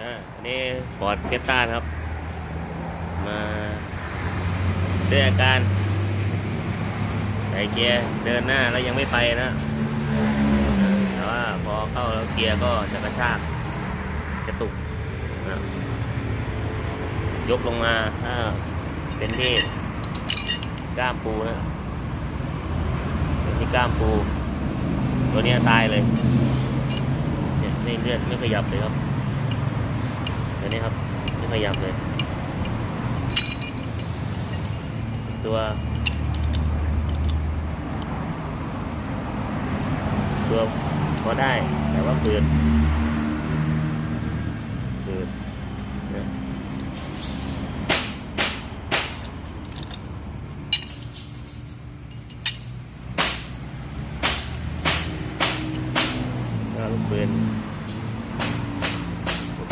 อ่าอันนี้ฟอร์ดเกตตาครับ มาด้วยอาการใส่เกียร์เดินหน้าแล้วยังไม่ไปนะแต่ว่าพอเข้าแล้วเกียร์ก็จะกระชากกระตุกนะยกลงมาถ้าเป็นที่กล้ามปูนะเป็นที่กล้ามปู ตัวนี้ตายเลยเนี่ยไม่เลือดไม่ขยับเลยครับ ตัวนี้ครับไม่ขยับเลย ตัว ตัวพอได้แต่ว่าเปืนเปืนเนี่ยก็ลูกปืน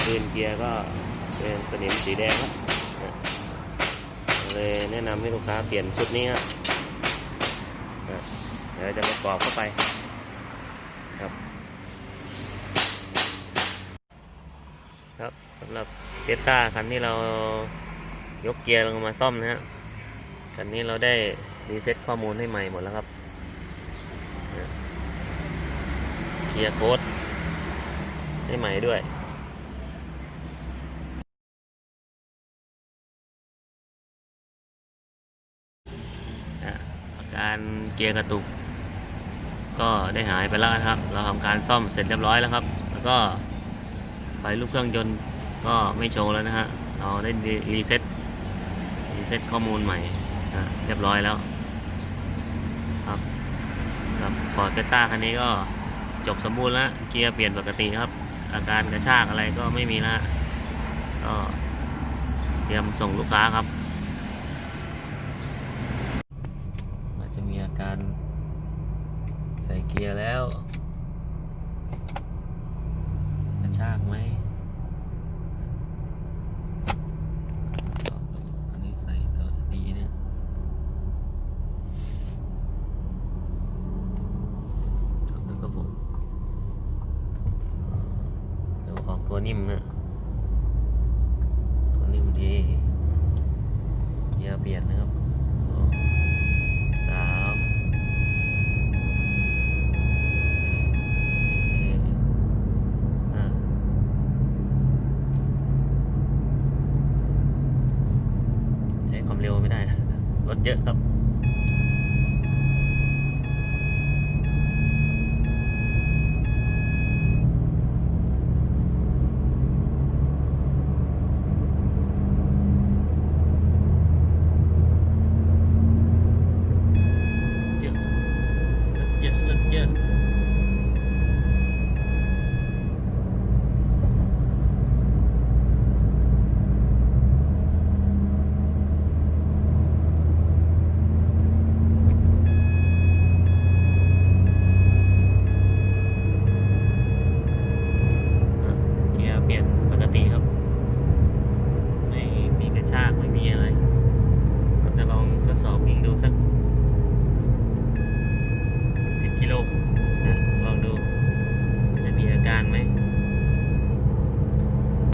ลูกปืนเกียร์ก็เป็นสนิมสีแดงครับเลยแนะนำให้ลูกค้าเปลี่ยนชุดนี้ครับเดี๋ยวจะประกอบเข้าไปครับ ครับสำหรับเ e ต้าคันที่เรายกเกียร์ลงมาซ่อมนะฮะคันนี้เราได้รีเซ็ตข้อมูลให้ใหม่หมดแล้วครับเกียร์โค้ดให้ใหม่ด้วย การเกียร์กระตุก ก็ได้หายไปแล้วครับ เราทำการซ่อมเสร็จเรียบร้อยแล้วครับ แล้วก็ไฟลูกเครื่องยนต์ก็ไม่โชว์แล้วนะฮะเราได้รีเซ็ตรีเซ็ตข้อมูลใหม่นะเรียบร้อยแล้วครับกับฟอร์ดเ t ต้าคันนี้ก็จบสมบูรณ์แล้วเกียร์เปลี่ยนปกติครับ อาการกระชากอะไรก็ไม่มีแล้วก็เตรียมส่งลูกค้าครับอาจจะมีอา การใส่เกียร์แล้วกระชากไหมสอบดูอันนี้ใส่ตัวดีนะตอบแล้วก็หมดเดี๋ยวของตัวนิ่มนะตัวนิ่มดีเกียร์เปลี่ยนนะครับสองสาม สี่ห้าใช้ความ เร็วไม่ได้ รถเยอะครับ キロ